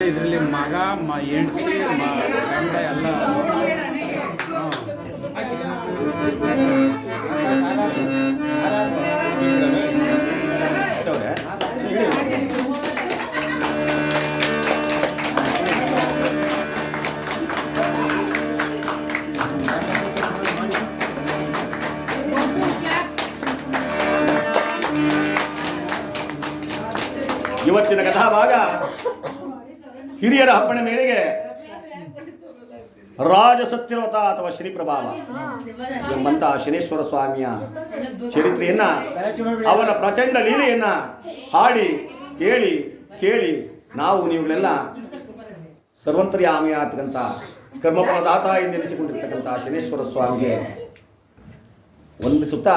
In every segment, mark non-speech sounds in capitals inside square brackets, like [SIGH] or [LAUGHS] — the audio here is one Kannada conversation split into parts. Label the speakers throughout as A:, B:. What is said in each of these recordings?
A: ಇದರಲ್ಲಿ ಮಗ ಮ ಹೆಂಡತಿ ಮಂಡ ಎಲ್ಲ. ಇವತ್ತಿನ
B: ಇವತ್ತಿನ ಕಥಾಭಾಗ ಹಿರಿಯರ ಅಪ್ಪಣೆ ಮೇರೆಗೆ ರಾಜ ಸತ್ಯವತ ಅಥವಾ ಶ್ರೀಪ್ರಭಾವ ಎಂಬಂತಹ ಶನೇಶ್ವರ ಸ್ವಾಮಿಯ ಚರಿತ್ರೆಯನ್ನ, ಅವನ ಪ್ರಚಂಡ ಲೀಲೆಯನ್ನ ಹಾಡಿ, ಹೇಳಿ, ಕೇಳಿ ನಾವು ನೀವುಗಳೆಲ್ಲ ಸರ್ವಂತರ್ಯಾಮಿ ಆಗ್ತಕ್ಕಂಥ ಕರ್ಮಫಲದಾತ ಎಂದೆನಿಸಿಕೊಂಡಿರ್ತಕ್ಕಂಥ ಶನೇಶ್ವರ ಸ್ವಾಮಿಗೆ ವಂದಿಸುತ್ತಾ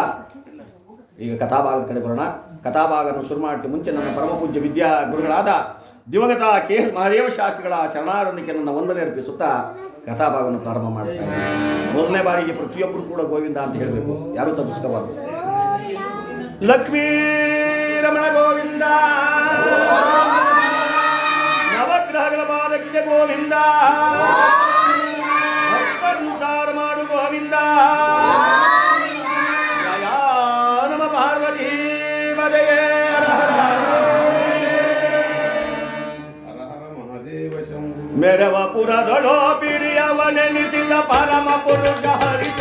B: ಈಗ ಕಥಾಭಾಗದ ಕಡೆ ಬರೋಣ ಕಥಾಭಾಗವನ್ನು ಶುರು ಮಾಡ್ತೀವಿ ಮುಂಚೆ ನನ್ನ ಪರಮಪೂಜ್ಯ ವಿದ್ಯಾ ಗುರುಗಳಾದ ದಿವಂಗತ ಕೆ ಮಹಾದೇವ ಶಾಸ್ತ್ರಿಗಳ ಚರಣಾರೊಂದಿಗೆ ನನ್ನ ವಂದನೆ ಅರ್ಪಿಸುತ್ತಾ ಕಥಾಭಾಗವನ್ನು ಪ್ರಾರಂಭ ಮಾಡ್ತಾರೆ ಮೊದಲನೇ ಬಾರಿಗೆ ಪ್ರತಿಯೊಬ್ಬರು ಕೂಡ ಗೋವಿಂದ ಅಂತ ಹೇಳಬೇಕು. ಯಾರು ತಪ್ಪಿಸ್ಕೋಬಾರ್ದು ಲಕ್ಷ್ಮೀ ರಮಣ ಗೋವಿಂದ. ನವಗ್ರಹಗಳ ಬಾಲಕ್ಕೆ ಗೋವಿಂದ. ಮಾಡು ಗೋವಿಂದ. ಮೆರವ ಪುರದೊಳೋ ಪಿರಿಯವನೆನಿಸಿದ ಪರಮ ಪುರುಷ ಹರಿಚರಿತವ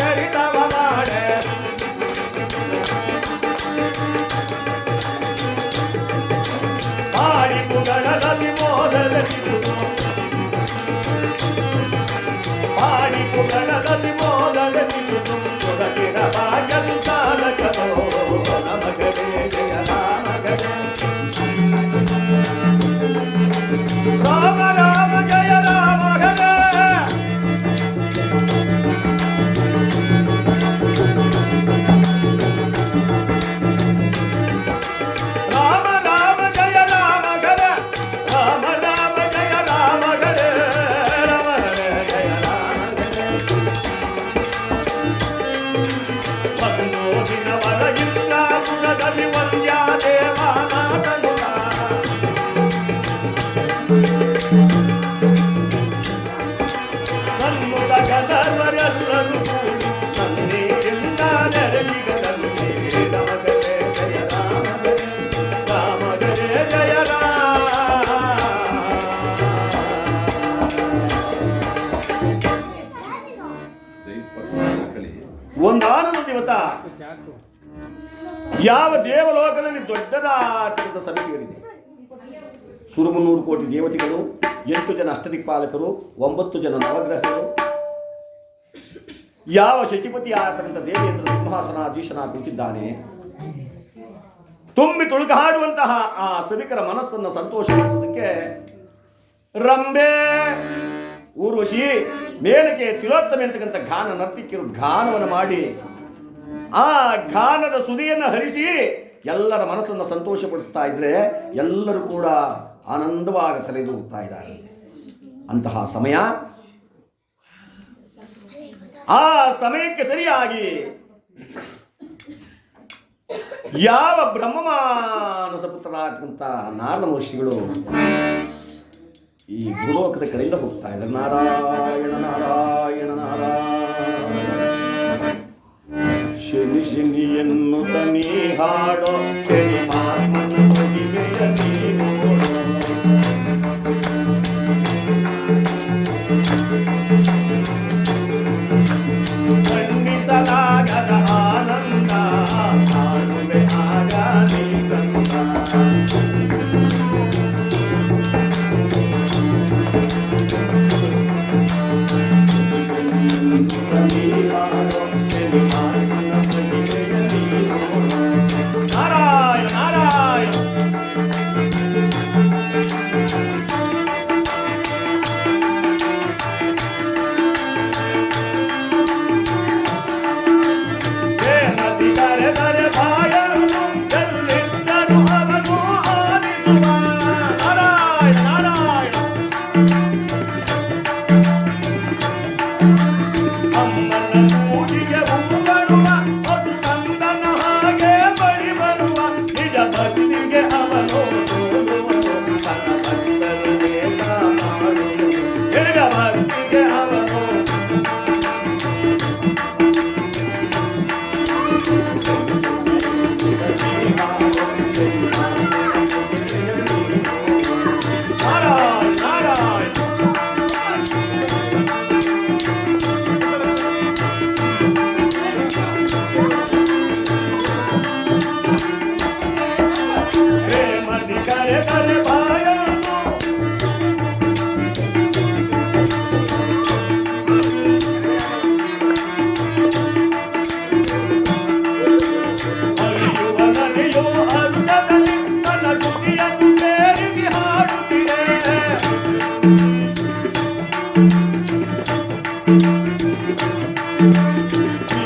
B: ಯಾವ ದೇವಲೋಕದಲ್ಲಿ ದೊಡ್ಡದಾದಂಥ ಸಭೆ ಸೇರಿದೆ ಸುರುಮುನ್ನೂರು ಕೋಟಿ ದೇವತೆಗಳು, ಎಂಟು ಜನ ಅಷ್ಟದಿಕ್ಪಾಲಕರು, ಒಂಬತ್ತು ಜನ ನವಗ್ರಹಗಳು. ಯಾವ ಶಚಿಪತಿ ಆದಂಥ ದೇವೇಂದ್ರ ಸಿಂಹಾಸನಾಧೀಶನ ಕೂತಿದ್ದಾನೆ? ತುಂಬಿ ತುಳುಕಾಡುವಂತಹ ಆ ಸಭಿಕರ ಮನಸ್ಸನ್ನು ಸಂತೋಷಪಡಿಸುವುದಕ್ಕೆ ರಂಬೆ ಊರ್ವಶಿ, ಮೇಲಕ್ಕೆ ತಿಲೋತ್ತಮೆ ಅಂತಕ್ಕಂಥ ಗಾನ ನರ್ತಿಕ್ಕಿರು ಘಾನವನ್ನು ಮಾಡಿ ಆ ಗಾನದ ಸುದಿಯನ್ನು ಹರಿಸಿ ಎಲ್ಲರ ಮನಸ್ಸನ್ನು ಸಂತೋಷಪಡಿಸ್ತಾ ಇದ್ರೆ ಎಲ್ಲರೂ ಕೂಡ ಆನಂದವಾಗಿ ಕರೆದು ಹೋಗ್ತಾ ಇದ್ದಾರೆ. ಅಂತಹ ಸಮಯ. ಆ ಸಮಯಕ್ಕೆ ಸರಿಯಾಗಿ ಯಾವ ಬ್ರಹ್ಮಮಾನಸ ಪುತ್ರರಾದಂಥ ನಾರದ ಮಹರ್ಷಿಗಳು ಈ ಭೂಲೋಕದ ಕಡೆಯಿಂದ ಹೋಗ್ತಾ ಇದ್ದಾರೆ. ನಾರಾಯಣ ನಾರಾಯಣ ನಾರಾಯಣ. ಶನಿ ಶನಿ ಎನ್ನುತ್ತ ನೀ ಹಾಡೋ Música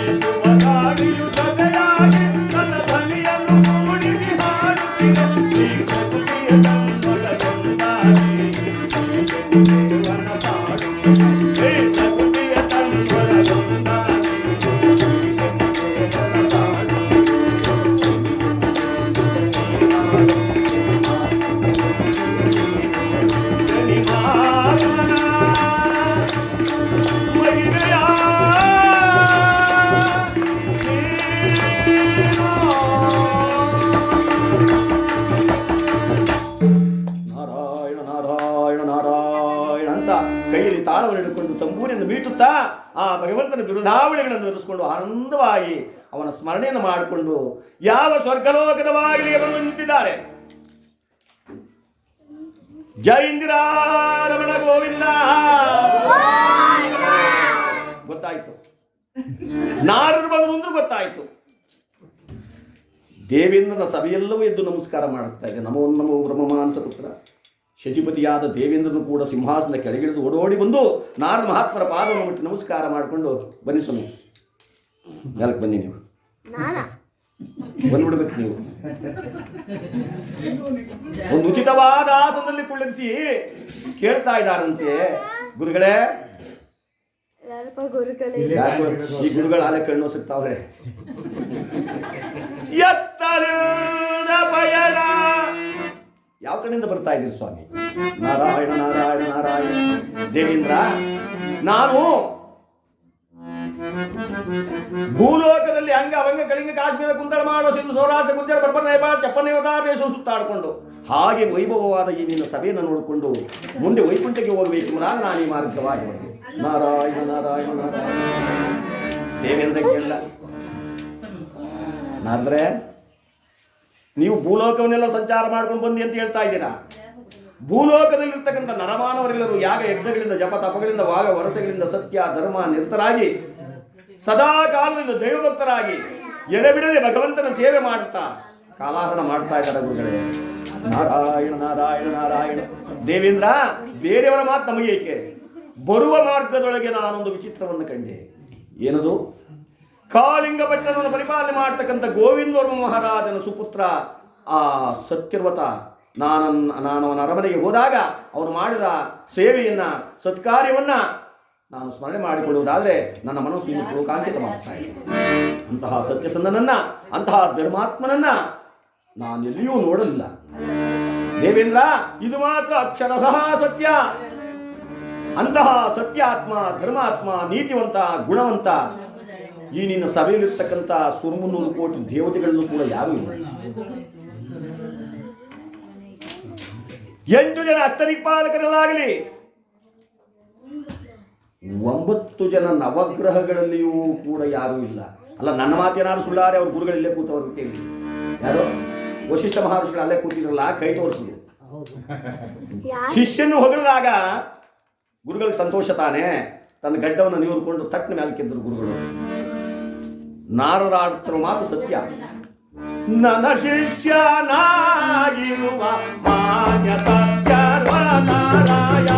B: ತಂಬೂರಿಯನ್ನು ಬೀಟುತ್ತಾ ಆ ಭಗವಂತನ ಬಿರುದಾವಳಿಗಳನ್ನು ಧರಿಸಿಕೊಂಡು ಆನಂದವಾಗಿ ಅವನ ಸ್ಮರಣೆಯನ್ನು ಮಾಡಿಕೊಂಡು ಯಾವ ಸ್ವರ್ಗಲೋಕದ ಬಾಗಿಲಿಗೆ ನಿಂತಿದ್ದಾರೆ. ಜೈ ಇಂದಿರಾರಮಣ ಗೋವಿಂದ. ಗೊತ್ತಾಯ್ತು. ನಾರರು ಬಂದ್ರು ಗೊತ್ತಾಯ್ತು. ದೇವೇಂದ್ರನ ಸಭೆಯೆಲ್ಲವೂ ಎದ್ದು ನಮಸ್ಕಾರ ಮಾಡುತ್ತಾ ಇದೆ. ನಮೋ ನಮೋ ಬ್ರಹ್ಮಮಾನಸ ಪುತ್ರ. ಶಚಿಪತಿಯಾದ ದೇವೇಂದ್ರನು ಕೂಡ ಸಿಂಹಾಸನ ಕೆಳಗಿಳಿದು ಓಡೋಡಿ ಬಂದು ನಾರದ ಮಹಾತ್ಮರ ಪಾದವನ್ನು ಮುಟ್ಟಿ ನಮಸ್ಕಾರ ಮಾಡಿಕೊಂಡು ಬನ್ನಿ ಸ್ವಾಮಿ. ಮೇಲಕ್ಕೆ ಬನ್ನಿ ನೀವು. ಬಂದ್ಬಿಡ್ಬೇಕು ನೀವು. ಒಂದು ಉಚಿತವಾದ ಆಸನದಲ್ಲಿ ಕುಳ್ಳಿರಿಸಿ ಕೇಳ್ತಾ ಇದ್ದಾರಂತೆ. ಗುರುಗಳೇ. ಈ ಗುರುಗಳ ಆಲೆ ಕಣ್ಣು ಸಿಗ್ತಾವ್ರೆ ಯಾವ ಕಡೆಯಿಂದ ಬರ್ತಾ ಇದ್ದೀರಿ ಸ್ವಾಮಿ. ನಾರಾಯಣ ನಾರಾಯಣ ನಾರಾಯಣ. ದೇವೇಂದ್ರ, ನಾನು ಭೂಲೋಕದಲ್ಲಿ ಹಂಗ ಅವಂಗ ಕಳಿಂಗ ಕಾಶ್ಮೀರ ಕುಂತಳ ಮಾಡೋ ಸಿಂಧು, ಸೌರಾಷ್ಟ್ರ ಗುಜರಾತ್ ಬರ್ಬರ್ ನೇಪಾಳ ದೇಶ ಸುತ್ತಾಡಿಕೊಂಡು ಹಾಗೆ ವೈಭವವಾದ ಈ ನಿನ್ನ ಸಭೆಯನ್ನು ನೋಡಿಕೊಂಡು ಮುಂದೆ ವೈಕುಂಠಕ್ಕೆ ಹೋಗಬೇಕು. ನಾನು ನಾನು ಈ ಮಾರ್ಗವಾಗಿ ಬಂದೆ. ನಾರಾಯಣ ನಾರಾಯಣ ನಾರಾಯಣ. ದೇವೇಂದ್ರ ಕೇಳ ನಾದ್ರೆ ನೀವು ಭೂಲೋಕವನ್ನೆಲ್ಲ ಸಂಚಾರ ಮಾಡ್ಕೊಂಡು ಬಂದಿ ಅಂತ ಹೇಳ್ತಾ ಇದ್ದೀರಾ? ಭೂಲೋಕದಲ್ಲಿರ್ತಕ್ಕಂಥ ನರಮಾನವರೆಲ್ಲರೂ ಯಾಗ ಯಜ್ಞಗಳಿಂದ, ಜಪ ತಪಗಳಿಂದ ವಾಗ ವರಸೆಗಳಿಂದ ಸತ್ಯ, ಧರ್ಮ ನಿರತರಾಗಿ, ಸದಾ ಕಾಲದಿಂದ ದೈವಭಕ್ತರಾಗಿ ಎಡೆಬಿಡದೆ ಭಗವಂತನ ಸೇವೆ ಮಾಡುತ್ತಾ ಕಾಲಾಹರಣ ಮಾಡ್ತಾ ಇದ್ದಾರೆ ಗುರುಗಳೇ. ನಾರಾಯಣ ನಾರಾಯಣ ನಾರಾಯಣ. ದೇವೇಂದ್ರ, ಬೇರೆಯವರ ಮಾತು ನಮಗೆ ಏಕೆ? ಬರುವ ಮಾರ್ಗದೊಳಗೆ ನಾನೊಂದು ವಿಚಿತ್ರವನ್ನು ಕಂಡೆ. ಏನದು? ಕಾಳಿಂಗ ಭಟ್ಟನನ್ನು ಪರಿಪಾಲನೆ ಮಾಡ್ತಕ್ಕಂಥ ಗೋವಿಂದವರ್ಮ ಮಹಾರಾಜನ ಸುಪುತ್ರ ಆ ಸತ್ಯರ್ವತ ನಾನನ್ ನಾನು ಅವನ ಅರಮನೆಗೆ ಹೋದಾಗ ಅವನು ಮಾಡಿದ ಸೇವೆಯನ್ನ, ಸತ್ಕಾರ್ಯವನ್ನ ನಾನು ಸ್ಮರಣೆ ಮಾಡಿಕೊಳ್ಳುವುದಾದರೆ ನನ್ನ ಮನಸ್ಸು ಲೋಕಾಂಕಿತ ಮಾಡ್ತಾ ಇದೆ. ಅಂತಹ ಸತ್ಯಸಂಧನನ್ನ ಅಂತಹ ಧರ್ಮಾತ್ಮನನ್ನ ನಾನು ಎಲ್ಲಿಯೂ ನೋಡಲಿಲ್ಲ. ದೇವೇಂದ್ರ, ಇದು ಮಾತ್ರ ಅಕ್ಷರಶಃ ಸತ್ಯ. ಅಂತಹ ಸತ್ಯಾತ್ಮ, ಧರ್ಮಾತ್ಮ, ನೀತಿವಂತ, ಗುಣವಂತ ಈ ನಿನ್ನ ಸಭೆಯಲ್ಲಿರ್ತಕ್ಕಂಥ ಸುರ್ಮುನ್ನೂರು ಕೋಟಿ ದೇವತೆಗಳನ್ನು ಕೂಡ ಯಾರು ಇಲ್ಲ. ಎಂಟು ಜನ ಅಷ್ಟನಿಪಾಲಕರಲ್ಲಾಗಲಿ ಒಂಬತ್ತು ಜನ ನವಗ್ರಹಗಳಲ್ಲಿಯೂ ಕೂಡ ಯಾರೂ ಇಲ್ಲ. ಅಲ್ಲ ನನ್ನ ಮಾತೇನಾರು ಸುಳ್ಳಾರೆ ಅವ್ರ ಗುರುಗಳು ಇಲ್ಲೇ ಕೂತವ್ರು ಕೇಳಿ ಯಾರು? ವಶಿಷ್ಠ ಮಹರ್ಷಿಗಳು ಅಲ್ಲೇ ಕೂತಿದ್ರಲ್ಲ ಕೈ ತೋರಿಸಿದ್ರು. ಶಿಷ್ಯನು ಹೊಗಳಿದಾಗ ಗುರುಗಳಿಗೆ ಸಂತೋಷ ತಾನೇ? ತನ್ನ ಗಡ್ಡವನ್ನು ನೀರ್ಕೊಂಡು ತಕ್ಕ ಮೇಲೆ ಕೆದ್ದರು ಗುರುಗಳು. ನಾರರಾಡ್ತಿರೋ ಮಾತು ಸತ್ಯ. ನನ್ನ ಶಿಷ್ಯನಾಗಿರುವ ಮಾನ್ಯ ಸತ್ಯ ಸನ್ಮೋದಕ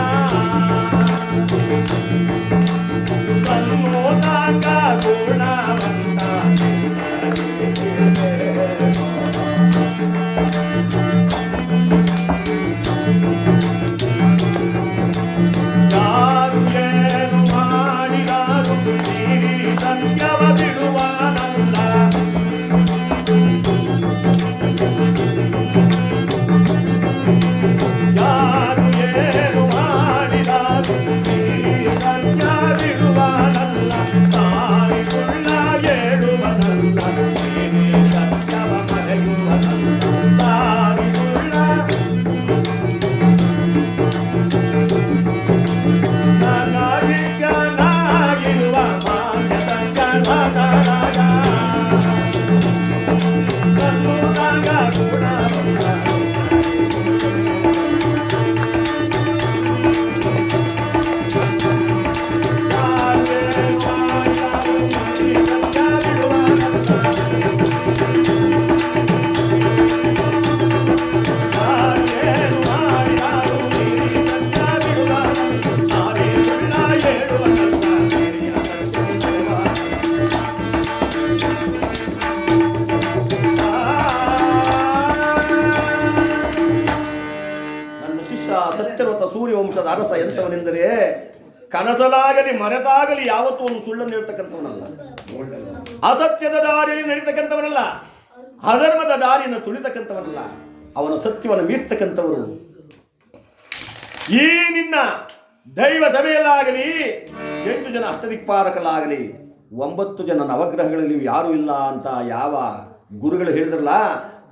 B: ಕನಸಲಾಗಲಿ ಮರೆತಾಗಲಿ ಯಾವತ್ತೂ ಒಂದು ಸುಳ್ಳನ್ನು ಹೇಳ್ತಕ್ಕಂಥವನಲ್ಲ. ಅಸತ್ಯದ ದಾರಿಯಲ್ಲಿ ನಡೀತಕ್ಕಂಥವನಲ್ಲ. ಅಧರ್ಮದ ದಾರಿಯನ್ನು ತುಳಿತಕ್ಕಂಥವನಲ್ಲ. ಅವನ ಸತ್ಯವನ್ನು ಮೀರ್ತಕ್ಕಂಥವರು ಈ ನಿನ್ನ ದೈವ ಸಭೆಯಲ್ಲಾಗಲಿ, ಎಂಟು ಜನ ಅಷ್ಟದಿಕ್ಪಾರಕಲಾಗಲಿ ಒಂಬತ್ತು ಜನ ನವಗ್ರಹಗಳಲ್ಲಿ ಯಾರೂ ಇಲ್ಲ ಅಂತ ಯಾವ ಗುರುಗಳು ಹೇಳಿದ್ರಲ್ಲ,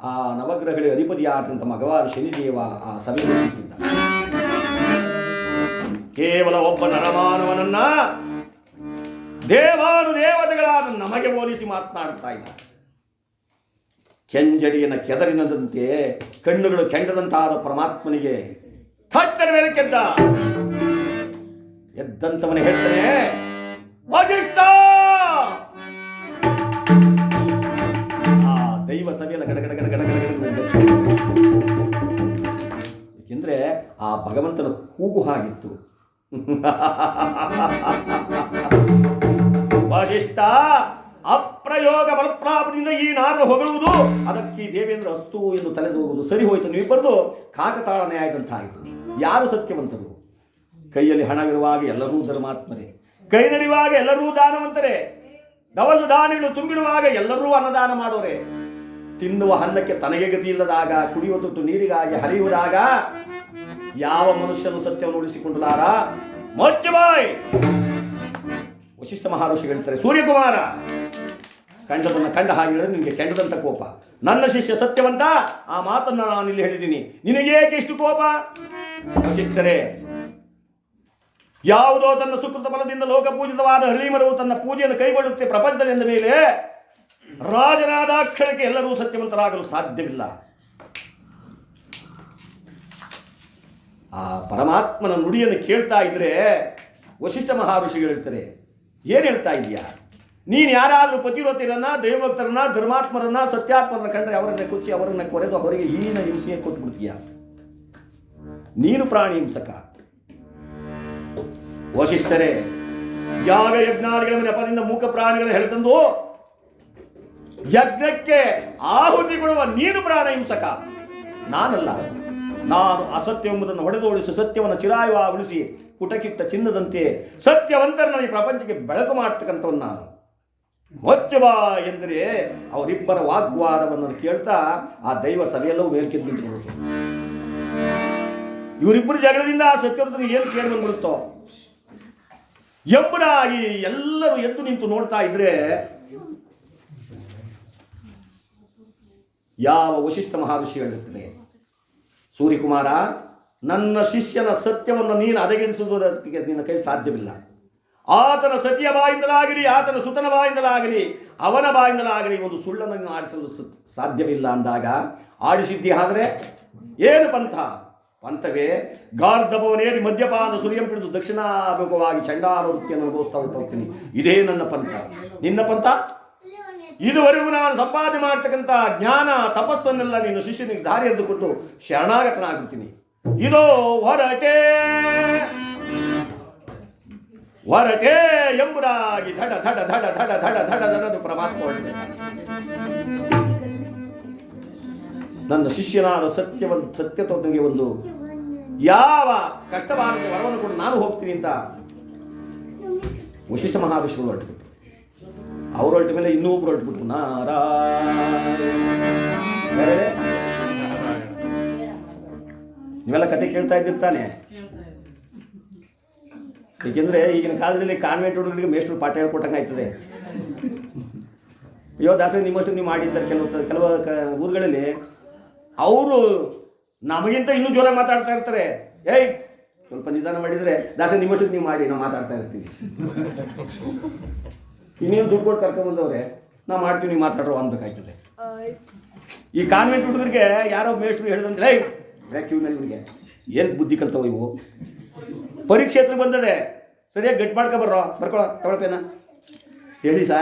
B: ಆ ನವಗ್ರಹಗಳಿಗೆ ಅಧಿಪತಿಯಾದಂಥ ಭಗವಾನ್ ಶನಿದೇವ ಆ ಸಭೆಯಲ್ಲಿ ಕೇವಲ ಒಬ್ಬ ನರಮಾನವನನ್ನ ದೇವಾನು ದೇವತೆಗಳಾದ ನಮಗೆ ಹೋಲಿಸಿ ಮಾತನಾಡ್ತಾ ಇದ್ದ ಕೆಂಜಡಿಯನ ಕೆದರಿನದಂತೆ ಕಣ್ಣುಗಳು ಕೆಂಡದಂತಾದ ಪರಮಾತ್ಮನಿಗೆ ಥಟ್ಟನ ಮೇಲೆ ಕೆದ್ದ ಎದ್ದಂತವನೇ ಹೇಳ್ತಾನೆ ವಸಿಷ್ಠ ಆ ದೈವ ಸಭೆಯಲ್ಲ ಗಡ ಗಡ ಗಡ ಗಡ ಗಡ ಗಡ ಗಡ ಏಕೆಂದ್ರೆ ಆ ಭಗವಂತನ ಕೂಗು ಹಾಗಿತ್ತು [LAUGHS] ವಸಿಷ್ಠ, ಅಪ್ರಯೋಗ ಬಲಪ್ರಾಪದಿಂದ ಈ ನಾಡು ಹೊಗಳುವುದು. ಅದಕ್ಕೆ ಈ ದೇವೇಂದ್ರ ಅಸ್ತು ಎಂದು ತಲೆದೋಗುವುದು ಸರಿ ಹೋಯಿತು, ನೀವು ಬರೆದು ಕಾಕತಾಳನೆ ಆಯ್ತಂತಾಯಿತು. ಯಾರು ಸತ್ಯವಂತರು? ಕೈಯಲ್ಲಿ ಹಣವಿರುವಾಗ ಎಲ್ಲರೂ ಧರ್ಮಾತ್ಮರೇ. ಕೈ ನಡೆಯುವಾಗ ಎಲ್ಲರೂ ದಾನವಂತರೇ. ದವಸ ದಾನಿಗಳು ತುಂಬಿರುವಾಗ ಎಲ್ಲರೂ ಅನ್ನದಾನ ಮಾಡೋರೆ. ತಿನ್ನುವ ಅನ್ನಕ್ಕೆ ತನಗೆ ಗತಿ ಇಲ್ಲದಾಗ, ಕುಡಿಯುವ ತುತ್ತು ನೀರಿಗಾಗಿ ಹರಿಯುವುದಾಗ ಯಾವ ಮನುಷ್ಯನು ಸತ್ಯವನ್ನು ಉಳಿಸಿಕೊಂಡಲಾರ ಬಾಯ್! ವಶಿಷ್ಠ ಮಹರ್ಷಿ ಹೇಳ್ತಾರೆ, ಸೂರ್ಯಕುಮಾರ! ಕಂಡದನ್ನು ಕಂಡ ಹಾಗೆ ನಿಮಗೆ ಕೆಂಡದಂಥ ಕೋಪ. ನನ್ನ ಶಿಷ್ಯ ಸತ್ಯವಂತ, ಆ ಮಾತನ್ನು ನಾನು ಇಲ್ಲಿ ಹೇಳಿದ್ದೀನಿ. ನಿನಗೇಕೆ ಇಷ್ಟು ಕೋಪ? ವಶಿಷ್ಠರೇ, ಯಾವುದೋ ತನ್ನ ಸುಕೃತ ಫಲದಿಂದ ಲೋಕಪೂಜಿತವಾದ ಹಳಿಮರವು ತನ್ನ ಪೂಜೆಯನ್ನು ಕೈಗೊಳ್ಳುತ್ತೆ ಪ್ರಪಂಚದಿಂದ ಮೇಲೆ. ರಾಜನಾದ ಕ್ಷಣಕ್ಕೆ ಎಲ್ಲರೂ ಸತ್ಯವಂತರಾಗಲು ಸಾಧ್ಯವಿಲ್ಲ. ಆ ಪರಮಾತ್ಮನ ನುಡಿಯನ್ನು ಕೇಳ್ತಾ ಇದ್ರೆ ವಶಿಷ್ಠ ಮಹಾಋಷಿಗಳು ಹೇಳ್ತಾರೆ, ಏನು ಹೇಳ್ತಾ ಇದೆಯಾ ನೀನು ಯಾರಾದರೂ ಪತಿವ್ರತಿರನ್ನ ದೈವಭಕ್ತರನ್ನ, ಧರ್ಮಾತ್ಮರನ್ನ, ಸತ್ಯಾತ್ಮರನ್ನ ಕಂಡ್ರೆ ಅವರನ್ನ ಕುಚ್ಚಿ, ಅವರನ್ನ ಕೊರೆದು ಅವರಿಗೆ ಈನ ಹಿಂಸೆಯ ಕೊಟ್ಬಿಡ್ತೀಯ? ನೀನು ಪ್ರಾಣಿ ಹಿಂಸಕ. ವಶಿಷ್ಠರೇ ಯಾವ ಯಜ್ಞಾದಿಗಳ ನೆಪದಿಂದ ಮೂಕ ಪ್ರಾಣಿಗಳನ್ನು ಹೇಳ್ತಂದು ಯಜ್ಞಕ್ಕೆ ಆಹುತಿ ಕೊಡುವ ನೀನು ಪ್ರಾಣ ಹಿಂಸಕ. ನಾನಲ್ಲ. ನಾನು ಅಸತ್ಯ ಎಂಬುದನ್ನು ಹೊಡೆದೋಡಿಸಿ ಸತ್ಯವನ್ನು ಚಿರಾಯುವಾಗುಳಿಸಿ ಪುಟಕಿಟ್ಟ ಚಿನ್ನದಂತೆ ಸತ್ಯವಂತರನ್ನ ಈ ಪ್ರಪಂಚಕ್ಕೆ ಬೆಳಕು ಮಾಡ್ತಕ್ಕಂಥವನು ನಾನು. ಬಾ ಎಂದರೆ ಅವರಿಬ್ಬರ ವಾಗ್ವಾದವನ್ನು ಕೇಳ್ತಾ ಆ ದೈವ ಸಭೆಯಲ್ಲೂ ಮೇಲ್ಕೆದ್ದು ನಿಂತುಕೊಳ್ಳುತ್ತೆ ಇವರಿಬ್ಬರು ಜಗಳದಿಂದ ಆ ಸತ್ಯವ್ರತನಿಗೆ ಏನು ಕೇಳಿ ಬಂದ್ಬಿಡುತ್ತೋ? ಎಂಬುದಾಗಿ ಎಲ್ಲರೂ ಎದ್ದು ನಿಂತು ನೋಡ್ತಾ ಇದ್ರೆ ಯಾವ ವಶಿಷ್ಠ ಮಹರ್ಷಿ ಹೇಳುತ್ತದೆ ಸೂರ್ಯಕುಮಾರ, ನನ್ನ ಶಿಷ್ಯನ ಸತ್ಯವನ್ನು ನೀನು ಅದಗೆಡಿಸುವುದಕ್ಕೆ ನಿನ್ನ ಕೈ ಸಾಧ್ಯವಿಲ್ಲ. ಆತನ ಸತಿಯ ಬಾಯಿಂದಲಾಗಿರಿ, ಆತನ ಸುತನ ಬಾಯಿಂದಲಾಗಲಿ ಅವನ ಬಾಯಿಂದಲಾಗಲಿ ಒಂದು ಸುಳ್ಳನ್ನು ನೀನು ಆಡಿಸಲು ಸಾಧ್ಯವಿಲ್ಲ ಅಂದಾಗ ಆಡಿಸಿದ್ದಿ ಆದರೆ ಏನು ಪಂಥ? ಪಂಥವೇ ಗಾರ್ಧಭವನೇರಿ ಮದ್ಯಪಾನ ಸುರಿಯಂ ಪಿಡಿದು ದಕ್ಷಿಣಾಭಿಮುಖವಾಗಿ ಚಂಡಾಲ ವೃತ್ತಿಯನ್ನು ಅನುಭವಿಸ್ತಾ ಹೋಗ್ತೀನಿ ಇದೇ ನನ್ನ ಪಂಥ. ನಿನ್ನ ಪಂಥ? ಇದುವರೆಗೂ ನಾನು ಸಂಪಾದನೆ ಮಾಡ್ತಕ್ಕಂಥ ಜ್ಞಾನ, ತಪಸ್ಸನ್ನೆಲ್ಲ ನೀನು ಶಿಷ್ಯನಿಗೆ ದಾರಿ ಎದ್ದುಕೊಟ್ಟು ಶರಣಾಗತನಾಗುತ್ತೀನಿ ಇದು ಹೊರಟೆ ಹೊರಟೆ ಎಂಬುದಾಗಿ ಧಡ ಧಡ ಧಡ ಧಡ ಧಡ ಧಡ ಧಡದು ಪ್ರಮಾತ್ಮ ಹೊರಟೆ. ನನ್ನ ಶಿಷ್ಯನಾದ ಸತ್ಯವನ್ನು ಸತ್ಯತೊಂದಿಗೆ ಒಂದು ಯಾವ ಕಷ್ಟವಾದ ವರವನ್ನು ಕೂಡ, ನಾನು ಹೋಗ್ತೀನಿ ಅಂತ ವಶಿಷ್ಠ ಮಹಾವಿಷ್ಣು ಹೊರಟುಬಿಟ್ಟು ಅವ್ರು ಹೊರಟ ಮೇಲೆ ಇನ್ನೂ ಒಬ್ರು ಬೇರೆ? ನೀವೆಲ್ಲ ಕತೆ ಕೇಳ್ತಾ ಇದ್ದಿರ್ತಾನೆ ಏಕೆಂದ್ರೆ ಈಗಿನ ಕಾಲದಲ್ಲಿ ಕಾನ್ವೆಂಟ್ ಹುಡುಗರಿಗೆ ಮೇಷ್ಟ್ರು ಪಾಠ ಹೇಳ್ಕೊಟ್ಟಂಗೆ ಆಯ್ತದೆ. ಅಯ್ಯೋ, ದಾಸರಿ, ನಿಮ್ಮಷ್ಟು ನೀವು ಮಾಡಿದ್ದಾರೆ ಕೆಲವು ಕೆಲವು ಊರುಗಳಲ್ಲಿ. ಅವರು ನಮಗಿಂತ ಇನ್ನೂ ಜೋರಾಗಿ ಮಾತಾಡ್ತಾ ಇರ್ತಾರೆ. ಏಯ್, ಸ್ವಲ್ಪ ನಿಧಾನ ಮಾಡಿದರೆ, ದಾಸರಿ ನಿಮ್ಮಷ್ಟು ನೀವು ಮಾಡಿ, ನಾವು ಮಾತಾಡ್ತಾ ಇರ್ತೀವಿ. ಇನ್ನೇನು ದುಡ್ಡು ಕೊಟ್ಟು ಕರ್ಕೊಂಬಂದವ್ರೆ ನಾ ಮಾಡ್ತೀವಿ ನೀವು ಮಾತಾಡೋ ಅನ್ಬೇಕಾಯ್ತದೆ ಈ ಕಾನ್ವೆಂಟ್ ಹುಡುಗರಿಗೆ ಯಾರೋ ಮೇಷ್ಟ್ರು ಏಯ್ ವ್ಯಾಕ್ಯೂನಲ್ಲಿ ಇವನಿಗೆ. ಏನು ಬುದ್ಧಿ ಕಲ್ತವ ಇವು? ಪರೀಕ್ಷೆ ಹತ್ರ ಬಂದದೆ ಸರಿಯಾಗಿ ಗಟ್ಟಿ ಮಾಡ್ಕೊ ಬರ್ರೋ ಬರ್ಕೊಳ ತಗೊಳಪೇನ ಹೇಳಿ ಸಾ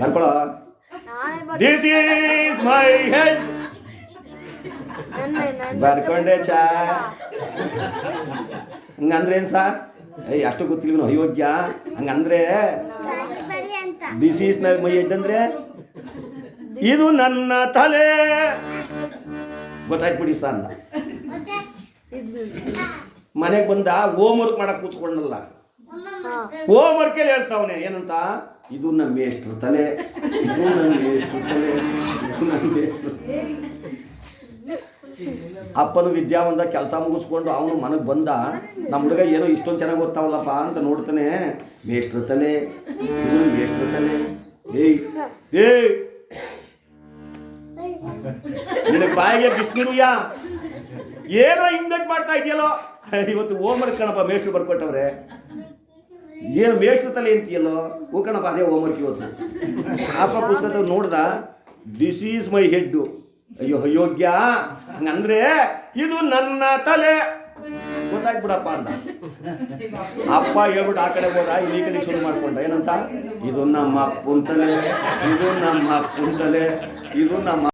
C: ಬರ್ಕೊಳ್ಳೋ
B: ದಿಸ್ ಈಸ್ ಮೈ ಹೆಡ್ ಬರ್ಕೊಂಡೆ ಚಾ. ಹಂಗಂದ್ರೆ ಏನು ಸಾ ಏಯ್ ಅಷ್ಟು ಗೊತ್ತಿಲ್ಲ ಅಯೋಗ್ಯ? ಹಂಗಂದ್ರೆ ದಿಸ್ ಈಸ್ ಮೈ ಹೆಡ್ ಅಂದ್ರೆ? ಇದು ನನ್ನ ತಲೆ. ಗೊತ್ತಾಯ್ತು ಬಿಡಿ ಸಾ ಅಂದ ಮನೆಗೆ ಬಂದ ಹೋಮ್ ವರ್ಕ್ ಮಾಡಕ್ ಕೂತ್ಕೊಂಡಲ್ಲ. ಹೋಮ್ ವರ್ಕಲ್ಲಿ ಹೇಳ್ತಾವನೆ. ಏನಂತ? ಇದು ನಮ್ಮ ಮೇಷ್ಟ್ರು ತಲೆ. ಇದು ನನ್ನ ಮೇಷ್ಟ್ರು ತಲೆ. ಇದು ನಮ್ಮ ಮೇಷ್ಟ್ರು ಅಪ್ಪನು ವಿದ್ಯಾವಂತ ಕೆಲಸ ಮುಗಿಸ್ಕೊಂಡು ಅವನು ಮನೆಗೆ ಬಂದ. ನಮ್ಮ ಹುಡುಗ ಏನೋ ಇಷ್ಟೊಂದು ಚೆನ್ನಾಗಿ ಗೊತ್ತಾವಲ್ಲಪ್ಪ ಅಂತ ನೋಡ್ತಾನೆ. ಮೇಷ್ಟ್ರು ಮೇಷ್ಟ್ರತಾನೆ ಇದು ಮೇಷ್ಟ್ರು ತಲೆ ಏಯ್ ಏಯ್. ನಿನ್ನ ಬಾಯಿಗೆ ಬಿಸ್ನೀರುಯ್ಯ ಏನೋ ಹಿಂದಕ್ಕೆ ಮಾಡ್ತಾ ಇದೆಯಲ್ಲೋ. ಇವತ್ತು ಹೋಮ್ವರ್ಕ್ ಕಣಪ್ಪ, ಮೇಷ್ಟ್ರು ಬರ್ಕೊಟ್ಟವ್ರೆ. ಏನು ಮೇಷ್ಟ್ರ ತಲೆ ಅಂತೀಯಲ್ಲೋ. ಹೂ ಕಣಪ್ಪ, ಅದೇ ಹೋಮ್ವರ್ಕ್ ಇವತ್ತು. ಅಪ್ಪ ಪುಸ್ತಕ ನೋಡ್ದ ದಿಸ್ ಈಸ್ ಮೈ ಹೆಡ್ಡು ಅಯ್ಯೋ, ಅಯೋಗ್ಯ. ಹಂಗಂದ್ರೆ ಇದು ನನ್ನ ತಲೆ. ಗೊತ್ತಾಗ್ಬಿಡಪ್ಪ ಅಂತ. ಅಪ್ಪ ಹೇಳ್ಬಿಟ್ಟು ಆ ಕಡೆ ಹೋದ, ಈ ಕಡೆ ಶುರು ಮಾಡ್ಕೊಂಡ. ಏನಂತ? ಇದು ನಮ್ಮ ಅಪ್ಪನ ಇದು ನಮ್ಮ ಅಪ್ಪನ ಇದು ನಮ್ಮ